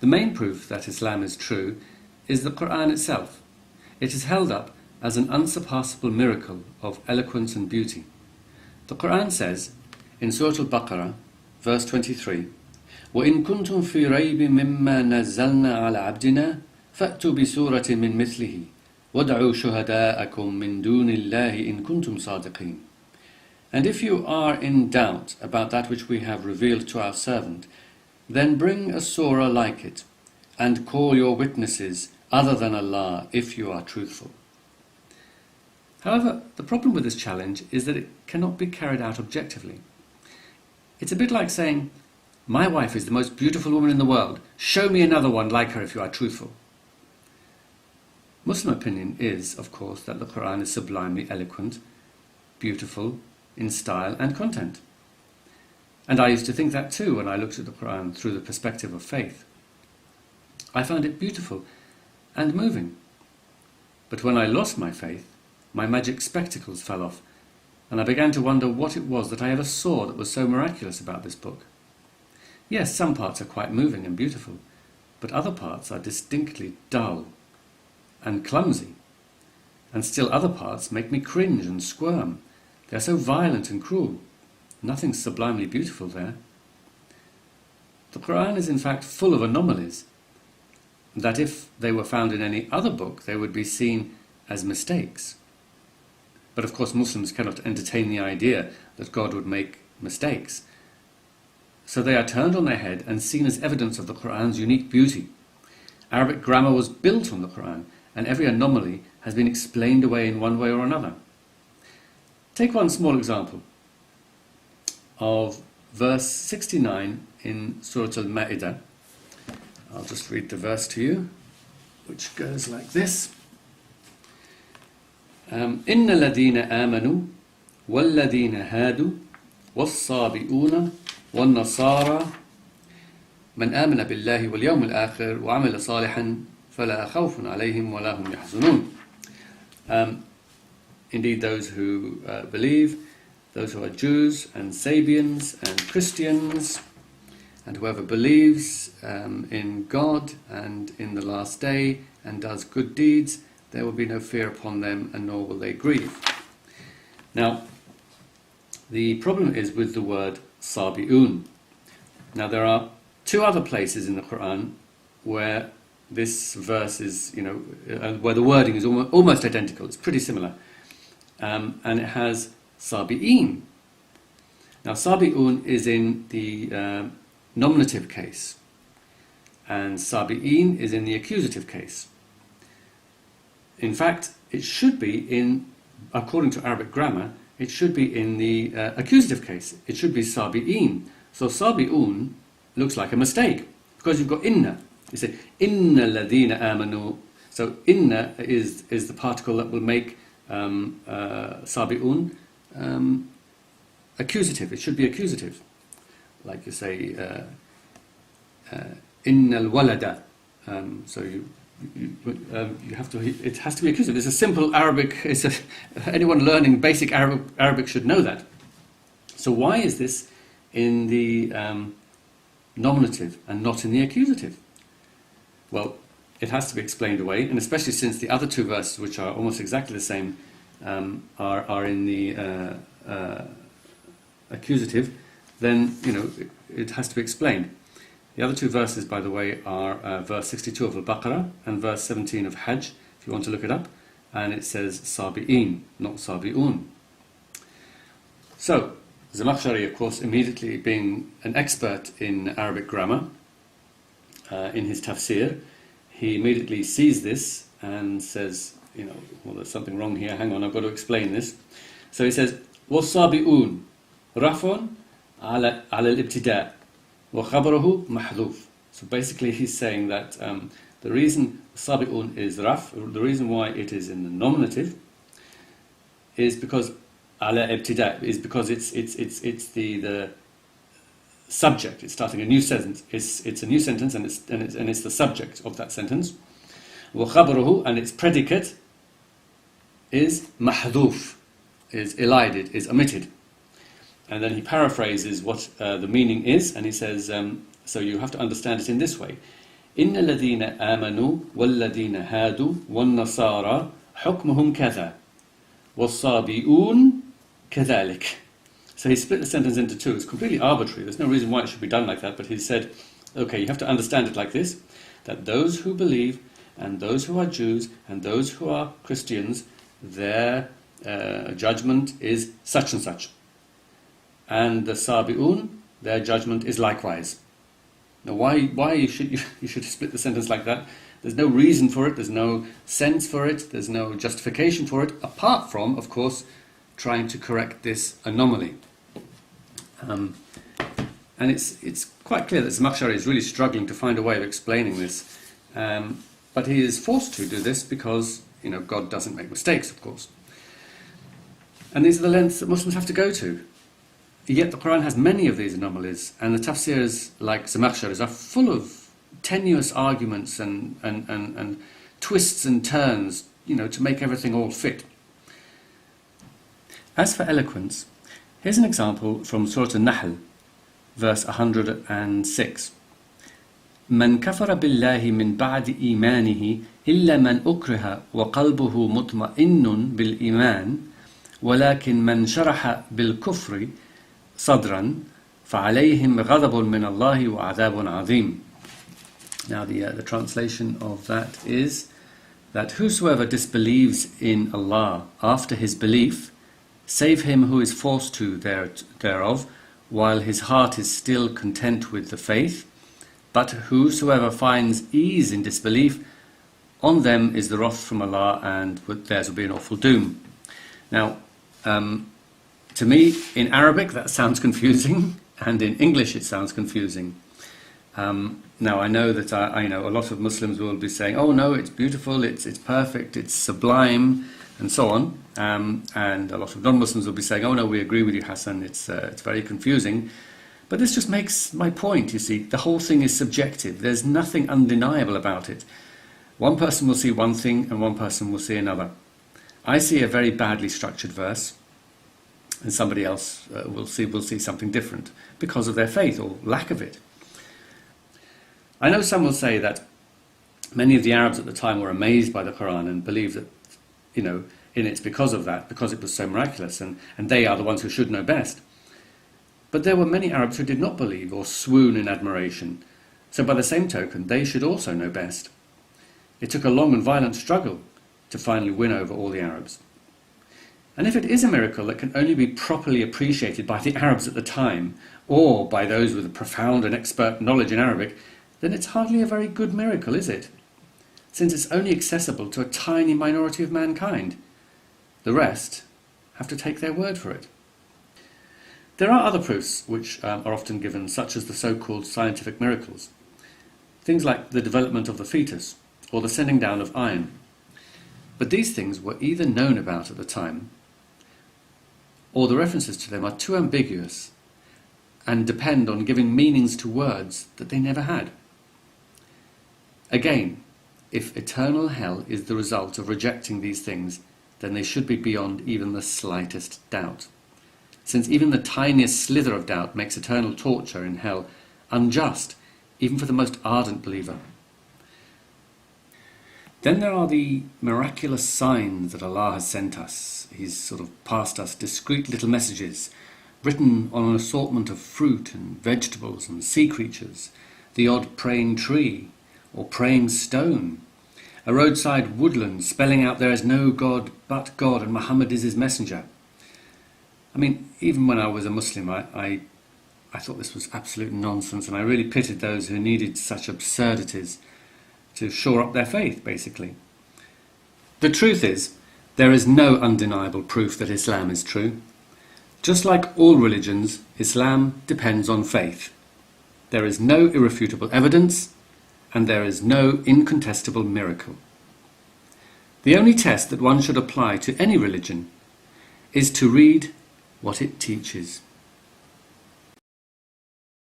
The main proof that Islam is true is the Quran itself. It is held up as an unsurpassable miracle of eloquence and beauty. The Quran says in Surah Al-Baqarah, verse 23, وإن كنتم في ريب مما نزلنا على عبدنا فأتوا بسورة من مثله وادعوا شهداءكم من دون الله إن كنتم صادقين And if you are in doubt about that which we have revealed to our servant, then bring a surah like it, and call your witnesses other than Allah if you are truthful. However, the problem with this challenge is that it cannot be carried out objectively. It's a bit like saying, My wife is the most beautiful woman in the world. Show me another one like her if you are truthful. Muslim opinion is, of course, that the Quran is sublimely eloquent, beautiful, in style and content. And I used to think that too when I looked at the Quran through the perspective of faith. I found it beautiful and moving. But when I lost my faith, my magic spectacles fell off, and I began to wonder what it was that I ever saw that was so miraculous about this book. Yes, some parts are quite moving and beautiful, but other parts are distinctly dull and clumsy, and still other parts make me cringe and squirm they are so violent and cruel. Nothing sublimely beautiful there. The Quran is in fact full of anomalies that if they were found in any other book, they would be seen as mistakes. But of course, Muslims cannot entertain the idea that God would make mistakes. So they are turned on their head and seen as evidence of the Quran's unique beauty. Arabic grammar was built on the Quran, and every anomaly has been explained away in one way or another. Take one small example of verse 69 in Surah Al Ma'idah. I'll just read the verse to you, which goes like this إن الذين آمنوا والذين هادوا والصابئون والنصارى من آمن بالله واليوم الآخر وعمل صالحا فلا خوف عليهم ولا هم يحزنون um, Indeed, those who uh, believe, those who are Jews and Sabians and Christians, and whoever believes um, in God and in the last day and does good deeds, there will be no fear upon them, and nor will they grieve. Now, the problem is with the word sabi'un. Now, there are two other places in the Quran where this verse is, you know, uh, where the wording is almost, almost identical. It's pretty similar um, and it has sabi'in. Now, sabi'un is in the uh, nominative case, and sabi'in is in the accusative case. In fact, it should be in, according to Arabic grammar, it should be in the uh, accusative case. It should be sabi'in. So sabi'un looks like a mistake because you've got inna. You say inna ladina amanu. So inna is is the particle that will make um, uh, sabi'un, um, accusative. It should be accusative. Like you say, uh, uh, innal walada. Um, so you, you, um, you, have to, it has to be accusative. It's a simple Arabic, it's a, anyone learning basic Arabic, Arabic should know that. So why is this in the um, nominative and not in the accusative? Well, it has to be explained away, and especially since the other two verses, which are almost exactly the same, um, are, are in the uh, uh, accusative, then you know it, it, has to be explained. The other two verses, by the way, are uh, verse 62 of Al-Baqarah and verse 17 of Hajj, if you want to look it up, and it says Sabi'in, not Sabi'un. So, Zamakhshari, of course, immediately being an expert in Arabic grammar, uh, in his tafsir, he immediately sees this and says, you know, well, there's something wrong here. Hang on, I've got to explain this. So he says, والصابئون رفع على على الابتداء وخبره محذوف. So basically, he's saying that um, the reason sabi'un is raf, the reason why it is in the nominative, is because ala ibtida is because it's it's it's it's the the subject. It's starting a new sentence. It's, it's a new sentence and it's, and it's, and it's the subject of that sentence. وخبره and its predicate is mahduf, is elided, is omitted. And then he paraphrases what uh, the meaning is and he says, um, so you have to understand it in this way. إن الذين آمنوا والذين هادوا والنصارى حكمهم كذا والصابئون كذلك So he split the sentence into two. It's completely arbitrary. There's no reason why it should be done like that, but he said, okay, you have to understand it like this that those who believe and those who are Jews and those who are Christians, their uh, judgment is such and such. And the Sabi'un, their judgment is likewise. Now, why, why should, you you should split the sentence like that? There's no reason for it, there's no sense for it, there's no justification for it, apart from, of course, trying to correct this anomaly. Um, and it's, it's quite clear that Zamakhshari is really struggling to find a way of explaining this. Um, but he is forced to do this because, you know, God doesn't make mistakes, of course. And these are the lengths that Muslims have to go to. Yet the Quran has many of these anomalies, and the tafsirs, like Zamakhshari's, are full of tenuous arguments and, and, and, and twists and turns, you know, to make everything all fit. As for eloquence, here's an example from Surah An-Nahl, verse 106. من كفر بالله من بعد إيمانه إلا من أكره وقلبه مطمئن بالإيمان ولكن من شرح بالكفر صدرا فعليهم غضب من الله وعذاب عظيم Now the, uh, the translation of that is that whosoever disbelieves in Allah after his belief, save him who is forced to there, thereof, while his heart is still content with the faith, but whosoever finds ease in disbelief, on them is the wrath from Allah and theirs will be an awful doom. Now, um, to me, in Arabic, that sounds confusing, and in English, it sounds confusing. Um, now, I know that I, I, know a lot of Muslims will be saying, "Oh no, it's beautiful, it's it's perfect, it's sublime," and so on. Um, and a lot of non-Muslims will be saying, "Oh no, we agree with you, Hassan. It's uh, it's very confusing." But this just makes my point. You see, the whole thing is subjective. There's nothing undeniable about it. One person will see one thing, and one person will see another. I see a very badly structured verse, and somebody else uh, will see will see something different because of their faith or lack of it. I know some will say that many of the Arabs at the time were amazed by the Quran and believed that, you know, in it's because of that, because it was so miraculous, and, and they are the ones who should know best. But there were many Arabs who did not believe or swoon in admiration, so by the same token, they should also know best. It took a long and violent struggle to finally win over all the Arabs. And if it is a miracle that can only be properly appreciated by the Arabs at the time, or by those with a profound and expert knowledge in Arabic, then it's hardly a very good miracle, is it? Since it's only accessible to a tiny minority of mankind. The rest have to take their word for it. There are other proofs which um, are often given, such as the so called scientific miracles. Things like the development of the fetus or the sending down of iron. But these things were either known about at the time or the references to them are too ambiguous and depend on giving meanings to words that they never had. Again, if eternal hell is the result of rejecting these things, then they should be beyond even the slightest doubt. Since even the tiniest slither of doubt makes eternal torture in hell unjust, even for the most ardent believer. Then there are the miraculous signs that Allah has sent us. He's sort of passed us discreet little messages written on an assortment of fruit and vegetables and sea creatures, the odd praying tree or praying stone, a roadside woodland spelling out there is no God but God and Muhammad is his messenger. I mean, even when I was a Muslim, I, I, I thought this was absolute nonsense and I really pitied those who needed such absurdities to shore up their faith, basically. The truth is, there is no undeniable proof that Islam is true. Just like all religions, Islam depends on faith. There is no irrefutable evidence, and there is no incontestable miracle. The only test that one should apply to any religion is to read what it teaches.